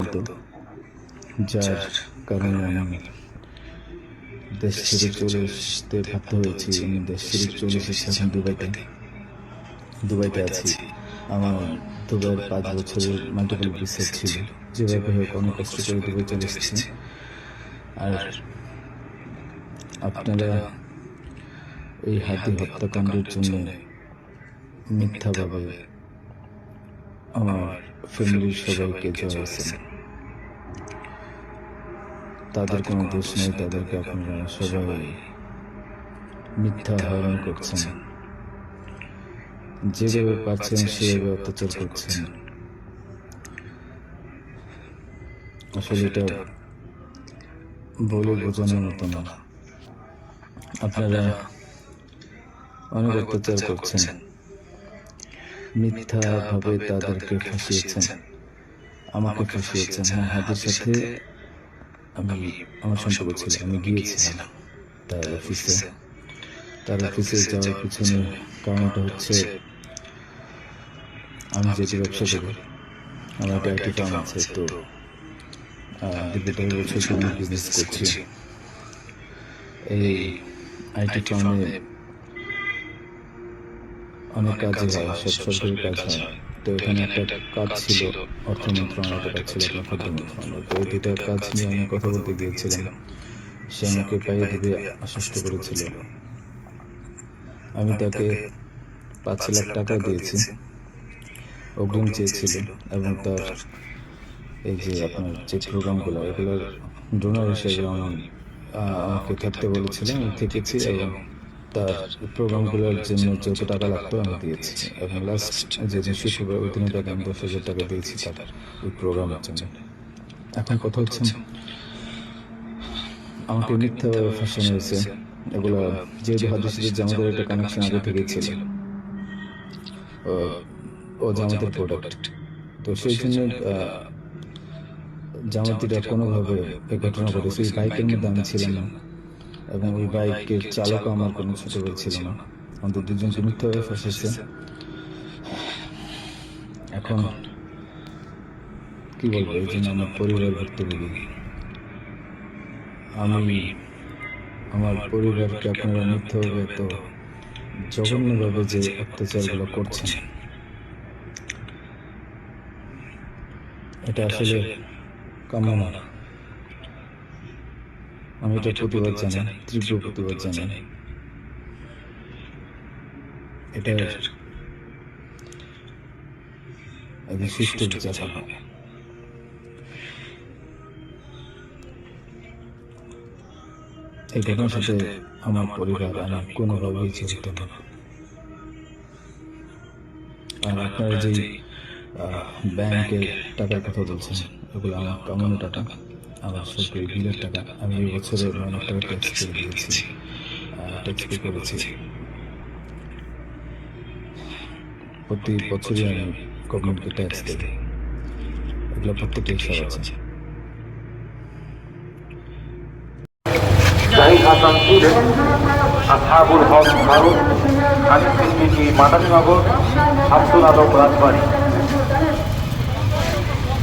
চলত যার কারণে আমি দেশ ছেড়ে চলে আসতে বাধ্য হয়েছি আমি দেশ ছেড়ে চলে এসেছি এখন দুবাইতে। দুবাইতে। আছি। আমার দুবাইয়ের পাঁচ বছরের মাল্টিপল ভিসা ছিল। যেভাবে হোক অনেক কষ্ট করে দুবাই চলে এসেছি। আর আপনারা এই হাতি হত্যাকাণ্ডের জন্য মিথ্যাভাবে আমার ফ্যামিলির সবাইকে জড়াইছেন তাদের কোনো দোষ নেই তাদেরকে আপনারা সবাই মিথ্যা হরণ করছেন। যেভাবে পাচ্ছেন সেভাবে অত্যাচার করছেন। আসলে এটা বলে বোঝানোর মতো না। আপনারা অনেক অত্যাচার করছেন। মিথ্যাভাবে তাদেরকে ফাঁসিয়েছেন। আমাকে ফাঁসিয়েছেন। হ্যাঁ হাতের সাথে আমি আমার সম্পর্ক ছিল আমি গিয়েছিলাম তার অফিসে তার অফিসে যাওয়ার পিছনে কারণটা হচ্ছে আমি যেটি ব্যবসা করি। আমার একটা আইটি ফার্ম আছে তো দীর্ঘ দেড় বছর আমি বিজনেস করছি। এই আইটি ফার্মে অনেক কাজই হয় সব সরকারি কাজ হয়। তো এখানে একটা কাজ ছিল অর্থ মন্ত্রণালয়ের কাজ ছিল খাদ্য মন্ত্রণালয়। তো দুটা কাজ নিয়ে আমি কথা বলতে গিয়েছিলাম। সে আমাকে পাইয়ে দিবে আশ্বস্ত করেছিল। আমি তাকে পাঁচ লাখ টাকা দিয়েছি। অগ্রিম চেয়েছিল এবং তার এই যে আপনার যে প্রোগ্রামগুলো এগুলোর ডোনার হিসেবে আমাকে থাকতে বলেছিলেন থেকেছি এবং তার প্রোগ্রামগুলোর জন্য যত টাকা লাগতো আমি দিয়েছি এবং লাস্ট যে যে শুক্রবার ওই দিনে তাকে আমি দশ হাজার টাকা দিয়েছি তার ওই প্রোগ্রামের জন্য। এখন কথা হচ্ছে আমাকে মিথ্যাভাবে ফাঁসানো হয়েছে। এগুলো যেহেতু হাদিসের জামাতের একটা কানেকশন আগে থেকেই ছিল। ও- জামাতের প্রোডাক্ট তো সেই জন্য আহ, জামাতিরা কোনোভাবে ঘটনা ঘটেছে। বাইকের মধ্যে আমি ছিলাম না। এবং ওই বাইকের চালক আমার কোনো ছোট ভাই ছিল না আমাদের দুজনকে মিথ্যাভাবে ফাঁসেছে এখন কি বলব, এই জন্য আমার পরিবার ভুক্তভোগী আমি, আমার পরিবারকে আপনারা মিথ্যাভাবে তো জঘন্যভাবে যে অত্যাচারগুলো করছেন। এটা আসলে কাম্য না। আমি এটা প্রতিবাদ জানাই তীব্র প্রতিবাদ জানাই। এটা একদিন সুষ্ঠু বিচার হবে। এই ঘটনার সাথে আমার পরিবার আমি কোনোভাবেই জড়িত না আর আপনারা যেই আহ, ব্যাংকের টাকার কথা বলছেন ওগুলো আমার কামানো টাকা। আমার সরকারি বিলের টাকা আমি এই বছরে অনেক টাকা ট্যাক্স করে দিয়েছি। ট্যাক্স পে করেছি। প্রতি বছরই আমি গভর্নমেন্টকে ট্যাক্স দিই। এগুলো প্রত্যেকটা হিসাব আছে। আসাবুল হক ফারুক সিদ্দিকি মাদানীনগর আব্দুল আলম রাজবাড়ি।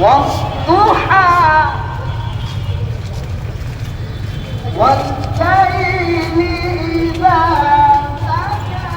والضحى والليل إذا سجى.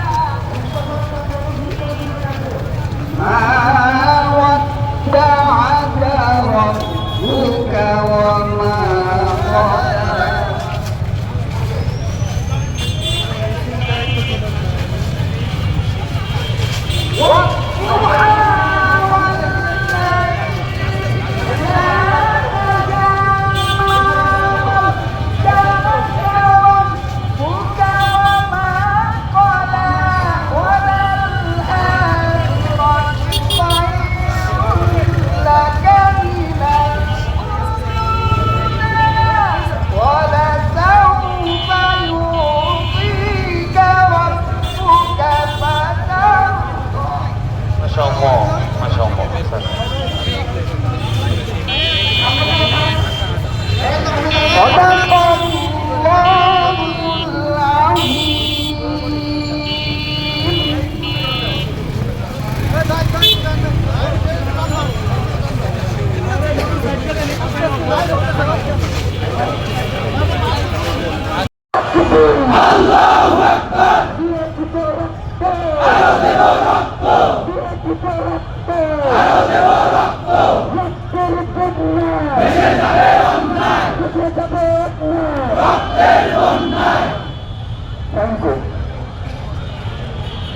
থ্যাংক ইউ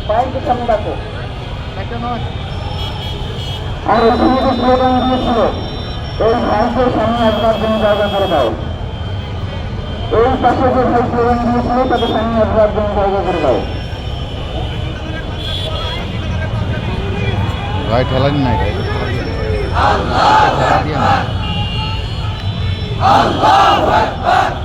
বাইকে সামনে রাখো আর যে স্লোগান দিয়েছিল এই ভাইকে সামনে আসবার জন্য জায়গা করে দাও এই পাশে যে ভাই স্লোগান দিয়েছিল তাকে সামনে আসবার জন্য জায়গা করে দাও ভাই ঠেলানি নাই ভাই ঠেলা দিয়ে না আল্লাহু আকবার।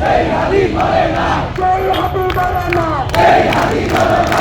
সেই হাতি বলে না সেই হাতি বলে না সেই